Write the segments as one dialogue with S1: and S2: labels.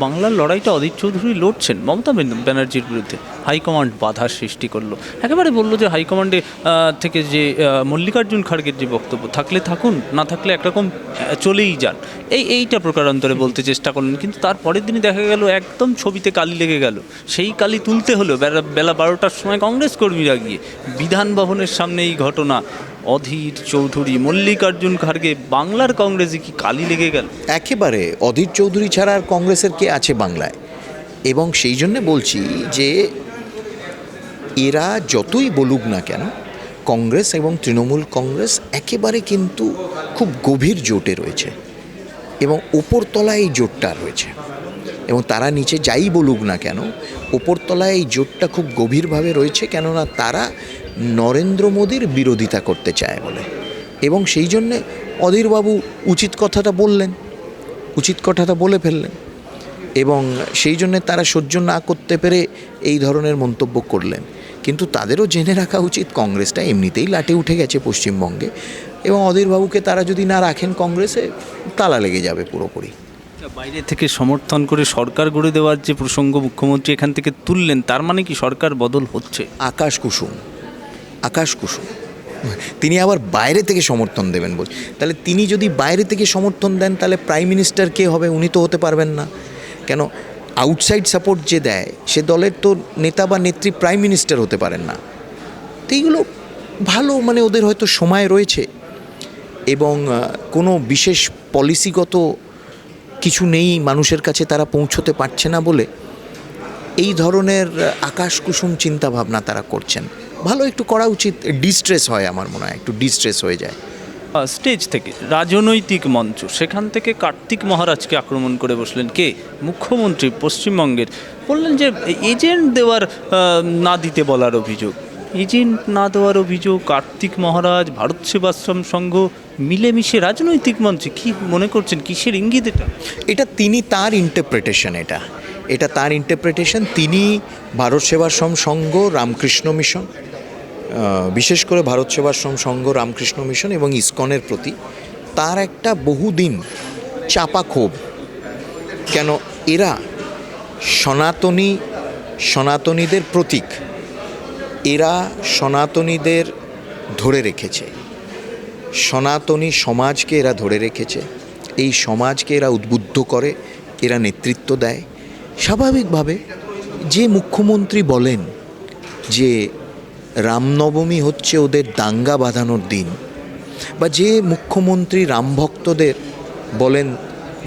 S1: বাংলার লড়াইটা অধীর চৌধুরী লড়ছেন মমতা ব্যান- ব্যানার্জির বিরুদ্ধে। হাইকমান্ড বাধার সৃষ্টি করল। একেবারে বলল যে হাইকমান্ডে থেকে যে মল্লিকার্জুন খাড়গের যে বক্তব্য, থাকলে থাকুন, না থাকলে একরকম চলেই যান। এই, এইটা প্রকারান্তরে বলতে চেষ্টা করলেন, কিন্তু তার পরের দিনই দেখা গেল, একদম ছবিতে কালি লেগে গেল। সেই কালি তুলতে হলো বেলা বারোটার সময় কংগ্রেস কর্মীরা গিয়ে। বিধান ভবনের সামনে এই ঘটনা অধীর চৌধুরী মল্লিকার্জুন খাড়গে বাংলার কংগ্রেসে কি কালি লেগে গেল?
S2: একেবারে, অধীর চৌধুরী ছাড়া আর কংগ্রেসের কে আছে বাংলায়? এবং সেই জন্য বলছি যে, এরা যতই বলুক না কেন, কংগ্রেস এবং তৃণমূল কংগ্রেস একেবারে কিন্তু খুব গভীর জোটে রয়েছে এবং ওপরতলায় এই জোটটা রয়েছে। এবং তারা নিচে যাই বলুক না কেন ওপরতলায় এই জোটটা খুব গভীরভাবে রয়েছে কেননা তারা নরেন্দ্র মোদীর বিরোধিতা করতে চায় বলে। এবং সেই জন্যে অধীরবাবু উচিত কথাটা বললেন উচিত কথাটা বলে ফেললেন। এবং সেই জন্য তারা সহ্য না করতে পেরে এই ধরনের মন্তব্য করলেন। কিন্তু তাদেরও জেনে রাখা উচিত কংগ্রেসটা এমনিতেই লাটে উঠে গেছে পশ্চিমবঙ্গে। এবং অধীরবাবুকে তারা যদি না রাখেন কংগ্রেসে তালা লেগে যাবে পুরোপুরি।
S1: বাইরে থেকে সমর্থন করে সরকার গড়ে দেওয়ার যে প্রসঙ্গ মুখ্যমন্ত্রী এখান থেকে তুললেন তার মানে কি সরকার বদল হচ্ছে?
S2: আকাশ কুসুম। আকাশ কুসুম। তিনি আবার বাইরে থেকে সমর্থন দেবেন বল তাহলে তিনি যদি বাইরে থেকে সমর্থন দেন, তাহলে প্রাইম মিনিস্টার কে হবে? উনি তো হতে পারবেন না। কেন? আউটসাইড সাপোর্ট যে দেয়, সে দলের তো নেতা বা নেত্রী প্রাইম মিনিস্টার হতে পারেন না। তো এইগুলো ভালো মানে ওদের হয়তো সময় রয়েছে। এবং কোনো বিশেষ পলিসিগত কিছু নেই মানুষের কাছে, তারা পৌঁছতে পারছে না বলে। এই ধরনের আকাশ কুসুম চিন্তাভাবনা তারা করছেন। ভালো একটু করা উচিত ডিস্ট্রেস হয় আমার মনে হয় একটু ডিস্ট্রেস হয়ে যায়।
S1: স্টেজ থেকে রাজনৈতিক মঞ্চ সেখান থেকে কার্তিক মহারাজকে আক্রমণ করে বসলেন কে? মুখ্যমন্ত্রী পশ্চিমবঙ্গের। বললেন যে এজেন্ট দেওয়ার না দিতে বলার অভিযোগ। এজেন্ট না দেওয়ার অভিযোগ কার্তিক মহারাজ ভারত সেবাশ্রম সংঘ মিলেমিশে রাজনৈতিক মঞ্চে কি মনে করছেন কিসের ইঙ্গিত এটা?
S2: এটা তিনি তার ইন্টারপ্রিটেশন এটা। এটা তার ইন্টারপ্রিটেশন তিনি ভারত সেবাশ্রম সংঘ রামকৃষ্ণ মিশন বিশেষ করে ভারত সেবাশ্রম সংঘ রামকৃষ্ণ মিশন এবং ইসকনের প্রতি তার একটা বহুদিন চাপা ক্ষোভ। কেন? এরা সনাতনী, সনাতনীদের প্রতীক। এরা সনাতনীদের ধরে রেখেছে। সনাতনী সমাজকে এরা ধরে রেখেছে। এই সমাজকে এরা উদ্বুদ্ধ করে, এরা নেতৃত্ব দেয়। স্বাভাবিকভাবে যে মুখ্যমন্ত্রী বলেন যে রামনবমী হচ্ছে ওদের দাঙ্গা বাঁধানোর দিন। বা যে মুখ্যমন্ত্রী রামভক্তদের বলেন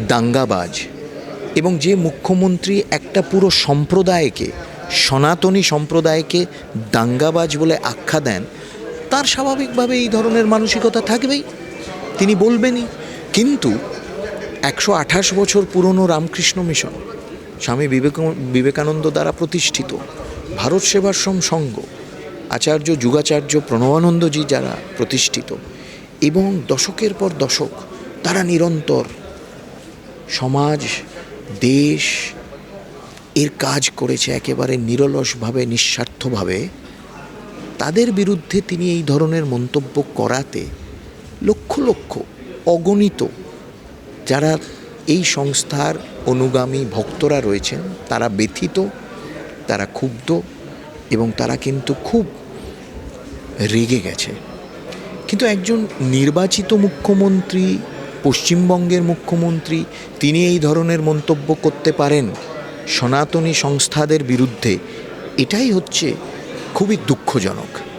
S2: দাঙ্গাবাজ, এবং যে মুখ্যমন্ত্রী একটা পুরো সম্প্রদায়কে, সনাতনী সম্প্রদায়কে দাঙ্গাবাজ বলে আখ্যা দেন, তার স্বাভাবিকভাবে এই ধরনের মানসিকতা থাকবেই। তিনি বলবেনই, কিন্তু একশো আঠাশ বছর পুরনো রামকৃষ্ণ মিশন স্বামী বিবেক, বিবেকানন্দ দ্বারা প্রতিষ্ঠিত ভারত সেবাশ্রম সংঘ আচার্য যুগাচার্য প্রণবানন্দজি যারা প্রতিষ্ঠিত এবং দশকের পর দশক তারা নিরন্তর সমাজ, দেশ এর কাজ করেছে একেবারে নিরলসভাবে, নিঃস্বার্থভাবে। তাদের বিরুদ্ধে তিনি এই ধরনের মন্তব্য করাতে লক্ষ লক্ষ অগণিত যারা এই সংস্থার অনুগামী ভক্তরা রয়েছেন, তারা ব্যথিত, তারা ক্ষুব্ধ এবং তারা কিন্তু খুব রেগে গেছে। কিন্তু একজন নির্বাচিত মুখ্যমন্ত্রী, পশ্চিমবঙ্গের মুখ্যমন্ত্রী, তিনি এই ধরনের মন্তব্য করতে পারেন সনাতনী সংস্থাদের বিরুদ্ধে। এটাই হচ্ছে খুবই দুঃখজনক।